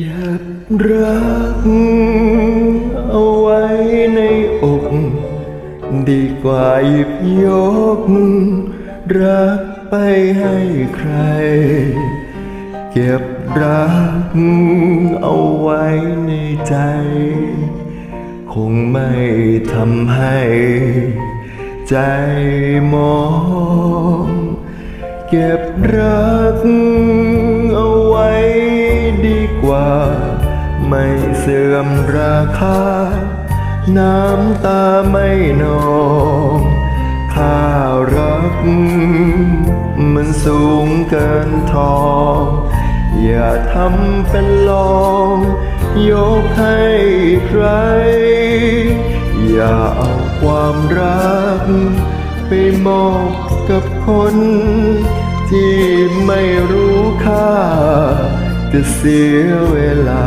ก็บรักเอาไว้ในอก ดีกว่าหยิบยก รักไปให้ใคร เก็บรักเอาไว้ในใจ คงไม่ทำให้ ใจมอง เก็บรัก ไม่เสื่อมราคา น้ำตาไม่นองค่ารัก มันสูงเกินทอง อย่าทำเป็นลอง ยกให้ใคร อย่าเอาความรัก ไปมอบกับคนที่ไม่รู้ค่าจะเสียเวลา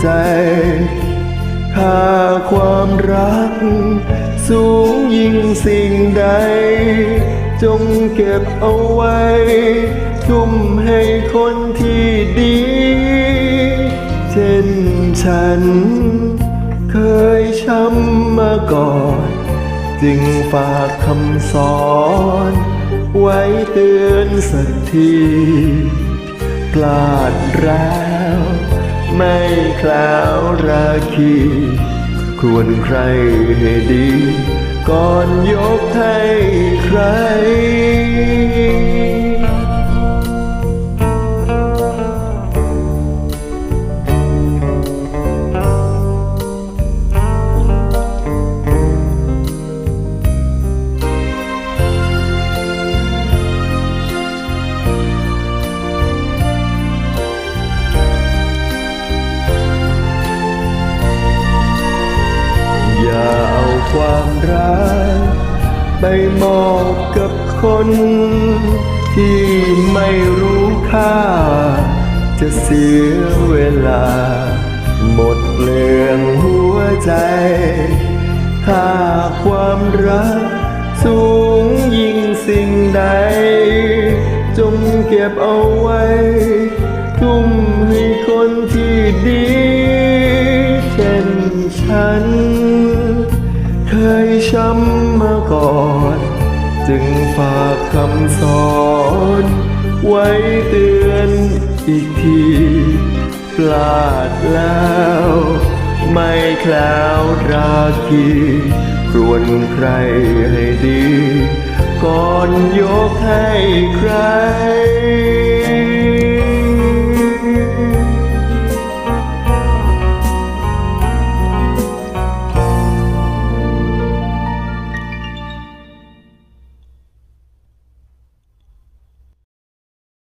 ใจค่าความรัก สูงยิ่งสิ่งใด จงเก็บเอาไว้ ทุ่มให้คนที่ดี เช่นฉัน เคยช้ำมาก่อน จึงฝากคำสอน ไว้เตือนสักทีพลาดแล้ว ไม่คลาวราคี ควรใครให้ดี ก่อนยกให้ใคร ความรัก ไปมอบกับคน ที่ไม่รู้ค่า จะเสียเวลา หมดเปลืองหัวใจ ถ้าความรัก สูงยิ่งสิ่งใด จงเก็บเอาไว้ อนจึงฝากคำสอน ไว้เตือนอีกทีพลาดแล้ว ไม่แคล้วราคีครวนใครให้ดี ก่อนยกให้ใคร